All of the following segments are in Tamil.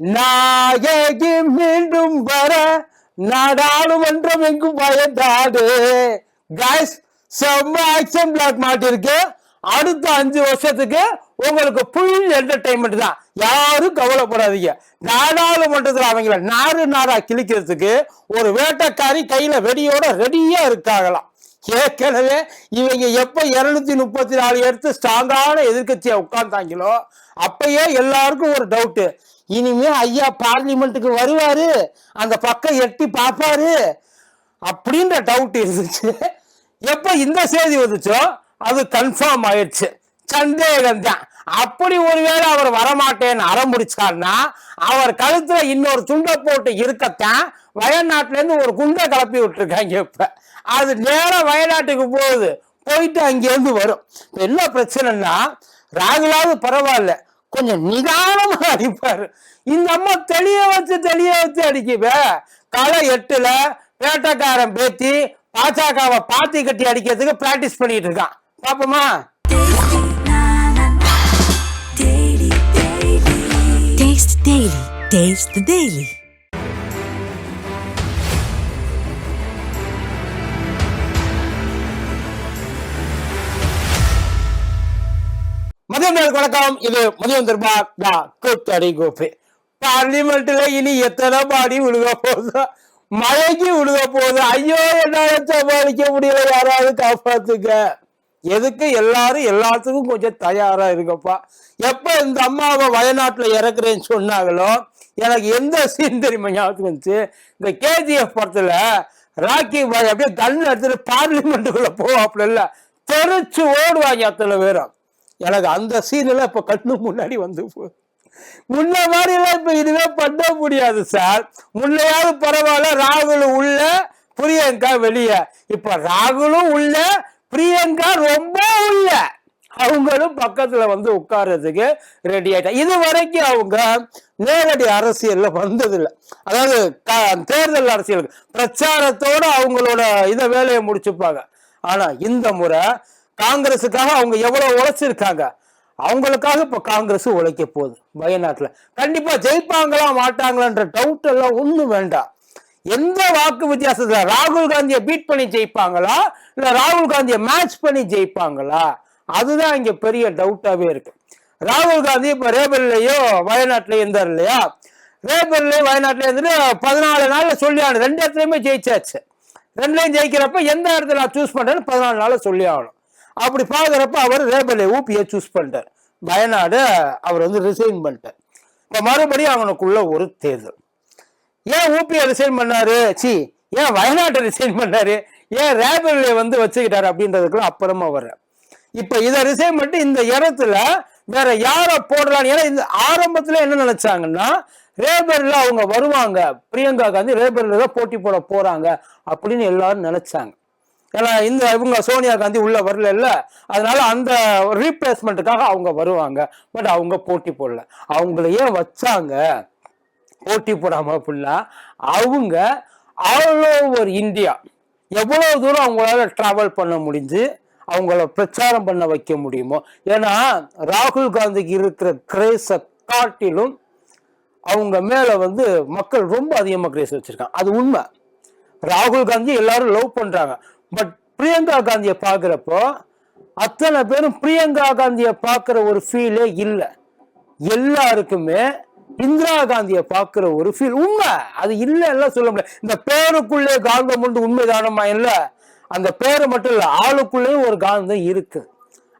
நாயகி மீண்டும் வர நாடாளுமன்றம் எங்கும் பயந்தாடு காய்ஸ் செம்ம ஆக்ஷன் பிளாக் மாட்டிருக்கு அடுத்த அஞ்சு வருஷத்துக்கு உங்களுக்கு ஃபுல் என்டர்டைன்மெண்ட் தான். யாரும் கவலைப்படாதீங்க. நாடாளுமன்றத்தில் அவங்கள நாறு நாரா கிழிக்கிறதுக்கு ஒரு வேட்டைக்காரி கையில வெடியோட ரெடியா இருக்காங்களாம். ஏற்கனவே இவங்க எப்ப இருநூத்தி முப்பத்தி நாலு எடுத்து ஸ்ட்ராங்கான எதிர்கட்சியை உட்கார்ந்தாங்களோ அப்பயே எல்லாருக்கும் ஒரு டவுட்டு இனிமே ஐயா பார்லிமெண்ட்டுக்கு வருவாரு. அந்த பக்கம் எட்டி பார்ப்பாரு. அப்படின்ற டவுட் இருந்துச்சு. எப்ப இந்த செய்தி வந்துச்சோ அது கன்ஃபார்ம் ஆயிடுச்சு. சந்தேகம் தான் அப்படி ஒருவேளை அவர் வரமாட்டேன்னு அறமுடிச்சார்னா அவர் கழுத்துல இன்னொரு துண்டை போட்டு இருக்கத்தான் வயநாட்டுல இருந்து ஒரு குண்டை கிளப்பி விட்டுருக்காங்க இப்ப. அது நேராக வயநாட்டுக்கு போகுது. போயிட்டு அங்கேருந்து வரும். என்ன பிரச்சனைன்னா ராகுலாவது பரவாயில்ல. கொஞ்சம் நிதானமா அடிப்பாரு. இந்த அம்மா தெளிய வச்சு தெளிய வச்சு அடிக்குவே களை எட்டுல பேட்டக்காரன் பேத்தி பாஜகவை பாத்தி கட்டி அடிக்கிறதுக்கு பிராக்டிஸ் பண்ணிட்டு இருக்கான். பாப்போமா? Daily daily. வணக்கம். இது மதியம் திரும்பா கூத்தடி கோப்பு பார்லிமெண்ட்ல இனி எத்தனை பாடி விழுக போகுதோ மழைக்கு விழுக போகுது ஐயோ என்னால சமாளிக்க முடியல யாராவது காப்பாத்துக்க எதுக்கு? எல்லாரும் எல்லாத்துக்கும் கொஞ்சம் தயாரா இருக்கப்பா எப்ப இந்த அம்மாவை வயநாட்டுல இறக்குறேன்னு சொன்னாங்களோ எனக்கு எந்த சீன் தெரியுமா ஞாபகத்துக்கு வந்துச்சு? இந்த கேஜிஎஃப் படத்துல ராக்கி பாய் அப்படியே கண் எடுத்துட்டு பார்லிமெண்ட்டுக்குள்ள போவாப்புல இல்ல தெரிச்சு ஓடுவாங்க அத்தனை பேரும். எனக்கு அந்த சீன்ல இப்போ கண்ணு முன்னாடி வந்து போகுது முன்ன மாதிரிலாம் இப்போ இதுவே பண்ண முடியாது சார் முன்னையாவது பரவாயில்ல ராகுல் உள்ள பிரியங்கா வெளியே. இப்போ ராகுலும் உள்ள பிரியங்கா ரொம்ப உள்ள. அவங்களும் பக்கத்தில் வந்து உட்கார்றதுக்கு ரெடி ஆயிட்டா இது வரைக்கும் அவங்க நேரடி அரசியலில் வந்ததில்லை. அதாவது க- தேர்தல் அரசியலுக்கு பிரச்சாரத்தோட அவங்களோட இதை வேலையை முடிச்சுப்பாங்க. ஆனால் இந்த முறை காங்கிரஸுக்காக அவங்க எவ்வளவு உழைச்சிருக்காங்க? அவங்களுக்காக இப்ப காங்கிரஸ் உழைக்க போகுது வயநாட்டுல. கண்டிப்பா ஜெயிப்பாங்களா மாட்டாங்களான்ற டவுட் எல்லாம் ஒண்ணும் வேண்டாம். எந்த வாக்கு வித்தியாசத்துல ராகுல் காந்தியை பீட் பண்ணி ஜெயிப்பாங்களா? இல்ல ராகுல் காந்தியை மேட்ச் பண்ணி ஜெயிப்பாங்களா? அதுதான் இங்க பெரிய டவுட்டாவே இருக்கு. ராகுல் காந்தி இப்ப ரேபர்லயோ வயநாட்டுலயோ இருந்தார் இல்லையா? ரேபர்லயோ வயநாட்டுல இருந்துட்டு பதினாலு நாள்ல ஆகணும் ரெண்டு இடத்துலயுமே ஜெயிச்சாச்சு. ரெண்டுலையும் ஜெயிக்கிறப்ப எந்த இடத்துல நான் சூஸ் பண்றேன்னு பதினாலு நாள்ல சொல்லி ஆகணும் அப்படி பார்க்குறப்ப அவர் ரேபர்லே ஊபியை சூஸ் பண்ணிட்டார். வயநாடு அவர் வந்து ரிசைன் பண்ணிட்டார். இப்போ மறுபடியும் அவனுக்குள்ள ஒரு தேர்தல். ஏன் ஊபியை ரிசைன் பண்ணாரு? சி ஏன் வயநாட்டை ரிசைன் பண்ணாரு? ஏன் ரேபர்லே வந்து வச்சுக்கிட்டாரு அப்படின்றதுக்குலாம் அப்புறமா வர்றேன். இப்போ இதை ரிசைன் பண்ணிட்டு இந்த இடத்துல வேற யாரை போடலாம் ஏன்னா இந்த ஆரம்பத்தில் என்ன நினைச்சாங்கன்னா ரேபரில் அவங்க வருவாங்க. பிரியங்கா காந்தி ரேபரில் தான் போட்டி போட போறாங்க அப்படின்னு எல்லாரும் நினைச்சாங்க. ஏன்னா இந்த இவங்க சோனியா காந்தி உள்ள வரல இல்ல. அதனால அந்த ரீப்ளேஸ்மெண்ட்டுக்காக அவங்க வருவாங்க. பட் அவங்க போட்டி போடல. அவங்கள ஏன் வச்சாங்க? போட்டி போடாம ஃபுல்லா அவங்க ஆல் ஓவர் இந்தியா எவ்வளவு தூரம் அவங்களால டிராவல் பண்ண முடிஞ்சு அவங்கள பிரச்சாரம் பண்ண வைக்க முடியுமோ? ஏன்னா ராகுல் காந்திக்கு இருக்கிற கிரேஸை காட்டிலும் அவங்க மேல வந்து மக்கள் ரொம்ப அதிகமாக கிரேஸ் வச்சிருக்காங்க. அது உண்மை. ராகுல் காந்தி எல்லாரும் லவ் பண்றாங்க. பட் பிரியங்கா காந்தியை பார்க்குறப்போ அத்தனை பேரும் பிரியங்கா காந்தியை பார்க்குற ஒரு ஃபீலே இல்லை. எல்லாருக்குமே இந்திரா காந்தியை பார்க்குற ஒரு ஃபீல் உண்மை. அது இல்லைன்னா சொல்ல முடியாது இந்த பேருக்குள்ளே காந்தம் உண்டு உண்மைதானமா இல்லை. அந்த பேரை மட்டும் இல்லை ஆளுக்குள்ளேயும் ஒரு காந்தம் இருக்கு.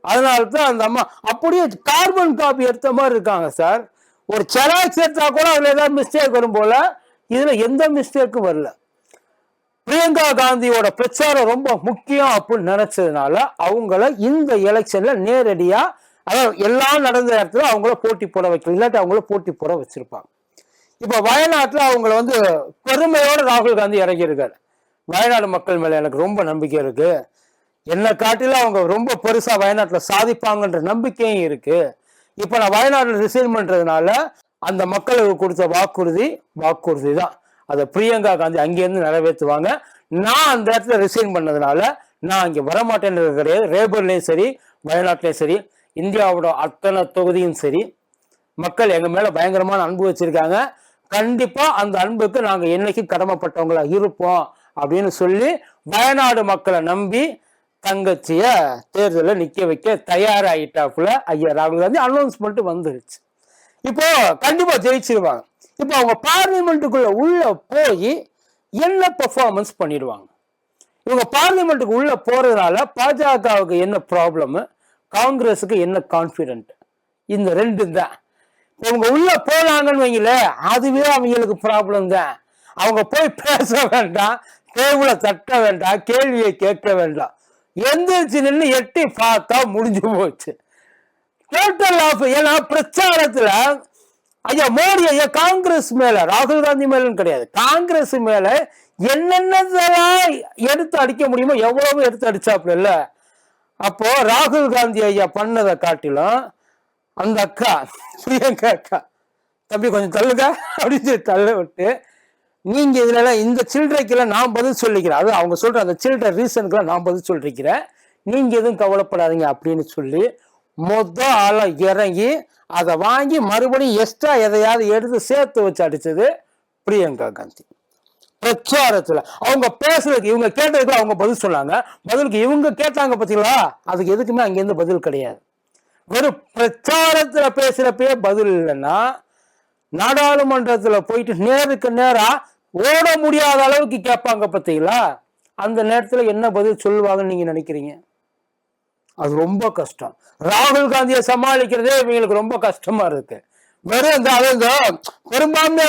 அதனால தான் அந்த அம்மா அப்படியே கார்பன் காப்பி எடுத்த மாதிரி இருக்காங்க சார். ஒரு செராக்ஸ் எடுத்தா கூட அதில் ஏதாவது மிஸ்டேக் வரும் போல இதில் எந்த மிஸ்டேக்கும் வரல. பிரியங்கா காந்தியோட பிரச்சாரம் ரொம்ப முக்கியம் அப்படின்னு நினைச்சதுனால அவங்கள இந்த எலெக்ஷன்ல நேரடியா அதாவது எல்லாம் நடந்த இடத்துல அவங்கள போட்டி போட வைக்கல இல்லாட்டி அவங்கள போட்டி போட வச்சிருப்பாங்க. இப்ப வயநாட்டுல அவங்கள வந்து பெருமையோட ராகுல் காந்தி இறங்கியிருக்காரு. வயநாடு மக்கள் மேல எனக்கு ரொம்ப நம்பிக்கை இருக்கு. என்னை காட்டில அவங்க ரொம்ப பெருசா வயநாட்டுல சாதிப்பாங்கன்ற நம்பிக்கையும் இருக்கு. இப்ப நான் வயநாட்டில் ரிசைன் பண்றதுனால அந்த மக்களுக்கு கொடுத்த வாக்குறுதி வாக்குறுதி தான் அதை பிரியங்கா காந்தி அங்கேருந்து நிறைவேற்றுவாங்க. நான் அந்த இடத்துல ரிசைன் பண்ணதுனால நான் இங்க வரமாட்டேன்னு கிடையாது. ரேபர்லேயும் சரி வயநாட்டிலையும் சரி இந்தியாவோட அத்தனை தொகுதியும் சரி மக்கள் எங்கள் மேலே பயங்கரமான அன்பு வச்சுருக்காங்க. கண்டிப்பாக அந்த அன்புக்கு நாங்கள் என்றைக்கும் கடமைப்பட்டவங்களா இருப்போம் அப்படின்னு சொல்லி வயநாடு மக்களை நம்பி தங்கச்சியை தேர்தலில் நிற்க வைக்க தயாராகிட்டாப்புல ஐயா ராகுல் காந்தி. அனௌன்ஸ்மெண்ட்டு வந்துருச்சு. இப்போ கண்டிப்பாக ஜெயிச்சிருவாங்க. இப்போ அவங்க பார்லிமெண்ட்டுக்குள்ளே உள்ளே போய் என்ன பெர்ஃபார்மன்ஸ் பண்ணிடுவாங்க? இவங்க பார்லிமெண்ட்டுக்கு உள்ளே போறதுனால பாஜகவுக்கு என்ன ப்ராப்ளம் காங்கிரஸுக்கு என்ன கான்ஃபிடென்ட் இந்த ரெண்டு தான். இவங்க உள்ளே போனாங்கன்னு வைங்கள அதுவே அவங்களுக்கு ப்ராப்ளம் தான். அவங்க போய் பேச வேண்டாம் டேபிளை தட்ட வேண்டாம் கேள்வியை கேட்க வேண்டாம். எந்திரிச்சு நின்று எட்டி பார்த்தா முடிஞ்சு போச்சு. டோட்டல் ஆஃப் ஏன்னா பிரச்சாரத்தில் ஐயா மோடி ஐயா காங்கிரஸ் மேல ராகுல் காந்தி மேலன்னு கிடையாது. காங்கிரஸ் மேல என்னென்னதெல்லாம் எடுத்து அடிக்க முடியுமோ எவ்வளவு எடுத்து அடிச்சாப்புல இல்ல. அப்போ ராகுல் காந்தி ஐயா பண்ணதை காட்டிலும் அந்த அக்கா பிரியங்கா அக்கா தம்பி கொஞ்சம் தள்ளுங்க அப்படின்னு சொல்லி தள்ள விட்டு நீங்க இதுலலாம் இந்த சில்லறைக்கெல்லாம் நான் பதில் சொல்லிக்கிறேன். அது அவங்க சொல்ற அந்த சில்லறை ரீசனுக்குலாம் நான் பதில் சொல்லிருக்கிறேன் நீங்க எதுவும் கவலைப்படாதீங்க அப்படின்னு சொல்லி மொத ஆளா இறங்கி அதை வாங்கி மறுபடியும் எக்ஸ்ட்ரா எதையாவது எடுத்து சேர்த்து வச்சு அடித்தது பிரியங்கா காந்தி. பிரச்சாரத்தில் அவங்க பேசுறதுக்கு இவங்க கேட்டதுக்கு அவங்க பதில் சொன்னாங்க. பதிலுக்கு இவங்க கேட்டாங்க பார்த்தீங்களா அதுக்கு எதுக்குமே அங்கேருந்து பதில் கிடையாது. வெறும் பிரச்சாரத்தில் பேசுகிறப்பே பதில் இல்லைன்னா நாடாளுமன்றத்தில் போயிட்டு நேருக்கு நேராக ஓட முடியாத அளவுக்கு கேட்பாங்க பார்த்தீங்களா அந்த நேரத்தில் என்ன பதில் சொல்லுவாங்கன்னு நீங்கள் நினைக்கிறீங்க? அது ரொம்ப கஷ்டம். ராகுல் காந்தியை சமாளிக்கிறதே இவங்களுக்கு ரொம்ப கஷ்டமா இருக்கு. வெறும் இந்த அது இந்த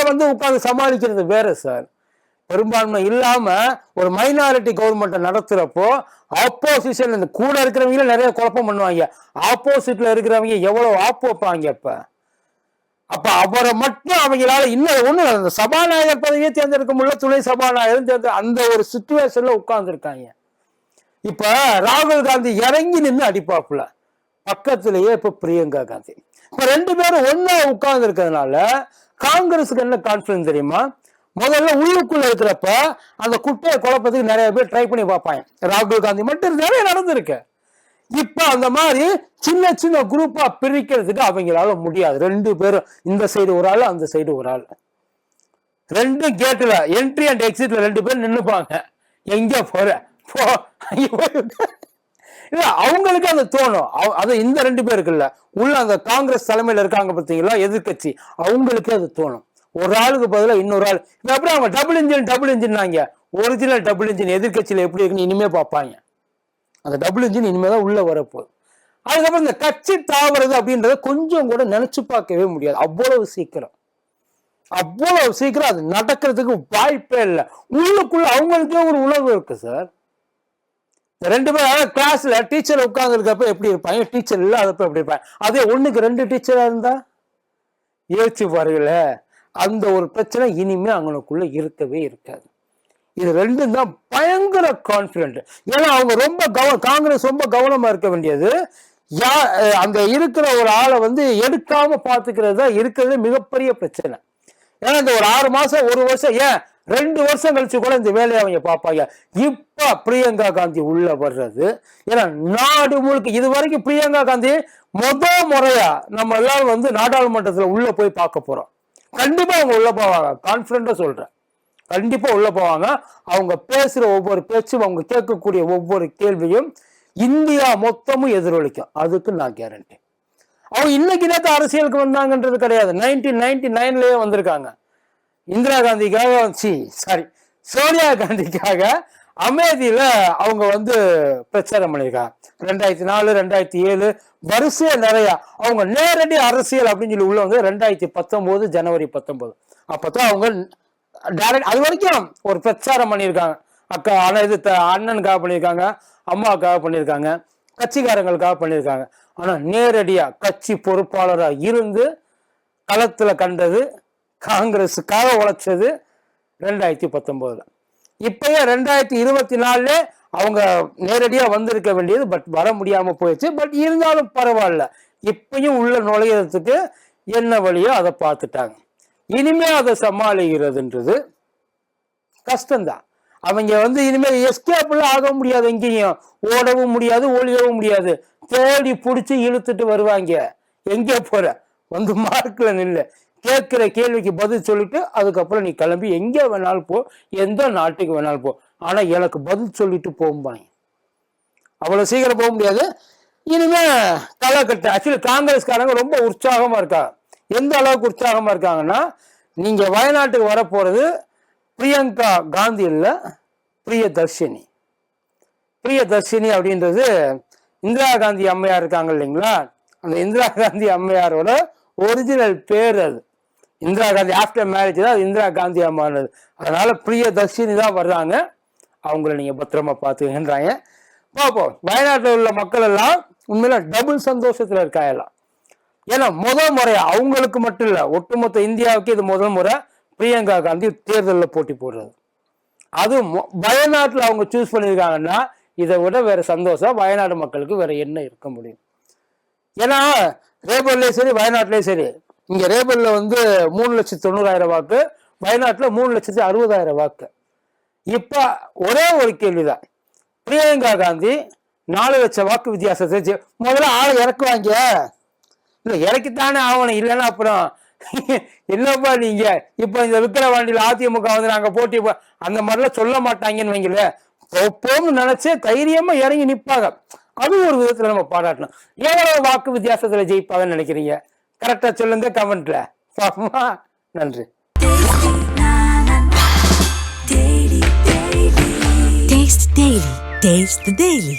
வந்து உட்காந்து சமாளிக்கிறது வேற சார் பெரும்பான்மை இல்லாம ஒரு மைனாரிட்டி கவர்மெண்ட்டை நடத்துறப்போ ஆப்போசிஷன் இந்த கூட இருக்கிறவங்களும் நிறைய குழப்பம் பண்ணுவாங்க. ஆப்போசிட்ல இருக்கிறவங்க எவ்வளவு ஆப்பு வைப்பாங்க இப்ப? அப்ப அவரை மட்டும் அவங்களால இன்னும் ஒண்ணு அந்த சபாநாயகர் பதவியே தேர்ந்தெடுக்க முடியல துணை சபாநாயகரும் தேர்ந்து அந்த ஒரு சுச்சுவேஷன்ல உட்கார்ந்துருக்காங்க. இப்ப ராகுல் காந்தி இறங்கி நின்று அடிப்பாப்புல. பக்கத்திலேயே இப்ப பிரியங்கா காந்தி. இப்ப ரெண்டு பேரும் ஒன்னா உட்கார்ந்து இருக்கிறதுனால காங்கிரஸுக்கு என்ன கான்பிடன்ஸ் தெரியுமா? முதல்ல உள்ளுக்குள்ள இருக்கிறப்ப அந்த குட்டையை குழப்பத்துக்கு நிறைய பேர் ட்ரை பண்ணி பார்ப்பாங்க. ராகுல் காந்தி மட்டும் நிறைய நடந்திருக்கு. இப்ப அந்த மாதிரி சின்ன சின்ன குரூப்பா பிரிக்கிறதுக்கு அவங்களால முடியாது. ரெண்டு பேரும் இந்த சைடு ஒரு ஆள் அந்த சைடு ஒரு ஆள். ரெண்டு கேட்டுல என்ட்ரி அண்ட் எக்ஸிட்ல ரெண்டு பேரும் நின்னுப்பாங்க. எங்க போற? போ இல்ல அவங்களுக்கு அது தோணும். அவ- அது இந்த ரெண்டு பேருக்குல்ல. உள்ள அந்த காங்கிரஸ் தலைமையில இருக்காங்க பாத்தீங்களா எதிர்க்கட்சி. அவங்களுக்கு அது தோணும். ஒரு ஆளுக்கு பதிலாக இன்னொரு ஆள். இப்ப எப்படி அவங்க டபுள் இன்ஜின் டபுள் இன்ஜின்னாங்க ஒரிஜினல் டபுள் இன்ஜின் எதிர்க்கட்சியில எப்படி இருக்குன்னு இனிமே பார்ப்பாங்க. அந்த டபுள் இன்ஜின் இனிமே தான் உள்ள வரப்போகுது அதுக்கப்புறம் இந்த கட்சி தாவறது அப்படின்றத கொஞ்சம் கூட நினைச்சு பார்க்கவே முடியாது. அவ்வளவு சீக்கிரம். அவ்வளவு சீக்கிரம் அது நடக்கிறதுக்கு வாய்ப்பே இல்லை. உள்ளுக்குள்ள அவங்களுக்கே ஒரு உணர்வு இருக்கு சார். ரெண்டு பேரும் கிளாஸ்ல டீச்சர் உட்கார்ந்து இருக்கப்ப எப்படி இருப்பாங்க? டீச்சர் இல்லாதப்ப எப்படி இருப்பாங்க? அதே ஒண்ணுக்கு ரெண்டு டீச்சரா இருந்தா? யோசிச்சு பாருங்களேன் அந்த ஒரு பிரச்சனை இனிமே அவங்களுக்குள்ள இருக்கவே இருக்காது. இது ரெண்டும் தான் பயங்கர கான்பிடென்ட் ஏன்னா அவங்க ரொம்ப கவ காங்கிரஸ் ரொம்ப கவனமா இருக்க வேண்டியது. யா அஹ் அந்த இருக்கிற ஒரு ஆளை வந்து எடுக்காம பாத்துக்கிறது தான் இருக்கிறது மிகப்பெரிய பிரச்சனை. ஏன்னா இந்த ஒரு ஆறு மாசம் ஒரு வருஷம் ஏன் ரெண்டு வருஷம் கழிச்சு கூட இந்த வேலையை அவங்க பார்ப்பாங்க. இப்ப பிரியங்கா காந்தி உள்ள வர்றது. ஏன்னா நாடு முழுக்க இது வரைக்கும் பிரியங்கா காந்தி மொத முறையா நம்ம எல்லாரும் வந்து நாடாளுமன்றத்துல உள்ள போய் பார்க்க போறோம். கண்டிப்பா அவங்க உள்ள போவாங்க. கான்பிடண்டா சொல்றேன். கண்டிப்பா உள்ள போவாங்க. அவங்க பேசுற ஒவ்வொரு பேச்சும் அவங்க கேட்கக்கூடிய ஒவ்வொரு கேள்வியும் இந்தியா மொத்தமும் எதிரொலிக்கும். அதுக்கு நான் கேரண்டி அவங்க இன்னைக்கு நேற்று அரசியலுக்கு வந்தாங்கன்றது கிடையாது. நைன்டீன் நைன்டி நைன்லயே வந்திருக்காங்க. இந்திரா காந்திக்காக சி சாரி சோனியா காந்திக்காக அமேதியில அவங்க வந்து பிரச்சாரம் பண்ணியிருக்காங்க ரெண்டாயிரத்தி நாலு ரெண்டாயிரத்தி ஏழு வரிசையா நிறைய அவங்க நேரடி அரசியல் அப்படின்னு சொல்லி உள்ள வந்து ரெண்டாயிரத்தி பத்தொன்பது ஜனவரி பத்தொன்பது. அப்பதான் அவங்க டைரக்ட் அது வரைக்கும் ஒரு பிரச்சாரம் பண்ணியிருக்காங்க. அக்கா ஆனா இது த- அண்ணனுக்காக பண்ணியிருக்காங்க அம்மாவுக்காக பண்ணியிருக்காங்க கட்சிக்காரங்களுக்காக பண்ணியிருக்காங்க. ஆனா நேரடியா கட்சி பொறுப்பாளராக இருந்து களத்துல கண்டது காங்கிரஸுக்காக உழைச்சது ரெண்டாயிரத்தி பத்தொம்போதில். இப்பயே ரெண்டாயிரத்தி இருபத்தி நாலுல அவங்க நேரடியாக வந்திருக்க வேண்டியது பட் வர முடியாமல் போயிடுச்சு. பட் இருந்தாலும் பரவாயில்ல. இப்பயும் உள்ள நுழையிறதுக்கு என்ன வழியோ அதை பார்த்துட்டாங்க. இனிமே அதை சமாளிக்கிறதுன்றது கஷ்டம்தான். அவங்க வந்து இனிமேல் எஸ்கேப்லாம் ஆக முடியாது எங்கேயும். ஓடவும் முடியாது ஒழியவும் முடியாது. தேடி பிடிச்சி இழுத்துட்டு வருவாங்க. எங்கே போற. வந்து மார்க்கில் நில்லு. கேட்குற கேள்விக்கு பதில் சொல்லிட்டு அதுக்கப்புறம் நீ கிளம்பி எங்கே வேணாலும் போ எந்த நாட்டுக்கு வேணாலும் போ. ஆனால் எனக்கு பதில் சொல்லிட்டு போகும்பாங்க அவ்வளோ சீக்கிரம் போக முடியாது. இனிமே காலகட்டம் ஆக்சுவலி காங்கிரஸ்காரங்க ரொம்ப உற்சாகமாக இருக்காங்க. எந்த அளவுக்கு உற்சாகமாக இருக்காங்கன்னா நீங்கள் வயநாட்டுக்கு வர போகிறது பிரியங்கா காந்தி இல்லை பிரியதர்ஷினி. பிரியதர்ஷினி அப்படின்றது இந்திரா காந்தி அம்மையார் இருக்காங்க இல்லைங்களா? அந்த இந்திரா காந்தி அம்மையாரோட ஒரிஜினல் பேர் அது. இந்திரா காந்தி ஆஃப்டர் மேரேஜ் தான் இந்திரா காந்தி அம்மானது. அதனால பிரியதர்ஷினி தான் வர்றாங்க. அவங்கள நீங்க பத்திரமா பார்த்துக்கின்றாங்க பார்ப்போம். வயநாட்டில் உள்ள மக்கள் எல்லாம் உண்மையில டபுள் சந்தோஷத்துல இருக்காயெல்லாம் ஏன்னா முதல் முறை அவங்களுக்கு மட்டும் இல்லை ஒட்டுமொத்த இந்தியாவுக்கு இது முதல் முறை பிரியங்கா காந்தி தேர்தலில் போட்டி போடுறது. அது மொ- அவங்க சூஸ் பண்ணியிருக்காங்கன்னா இதை விட வேற சந்தோஷம் வயநாடு மக்களுக்கு வேற என்ன இருக்க முடியும்? ஏன்னா ரேபர்லேயும் சரி வயநாட்டிலையும் சரி இங்க ரேபல்ல வந்து மூணு லட்சத்தி தொண்ணூறாயிரம் வாக்கு வயநாட்டில் மூணு லட்சத்தி அறுபதாயிரம் வாக்கு. இப்ப ஒரே ஒரு கேள்விதான். பிரியங்கா காந்தி நாலு லட்சம் வாக்கு வித்தியாசத்தை முதல்ல ஆளை இறக்குவாங்க இல்லை இறக்கித்தானே ஆகணும் இல்லைன்னா அப்புறம் என்னப்பா நீங்க? இப்ப இந்த விக்கிரவாண்டியில அதிமுக வந்து நாங்கள் போட்டி அந்த மாதிரிலாம் சொல்ல மாட்டாங்கன்னு வைங்களேன் போன்னு நினைச்சு தைரியமா இறங்கி நிற்பாங்க அது ஒரு விதத்துல நம்ம பாராட்டணும். எவ்வளவு வாக்கு வித்தியாசத்துல ஜெயிப்பாங்கன்னு நினைக்கிறீங்க? கரெக்டா சொல்லுங்க கமெண்ட்ல பாப்போமா நன்றி Taste the Daily. Taste the Daily.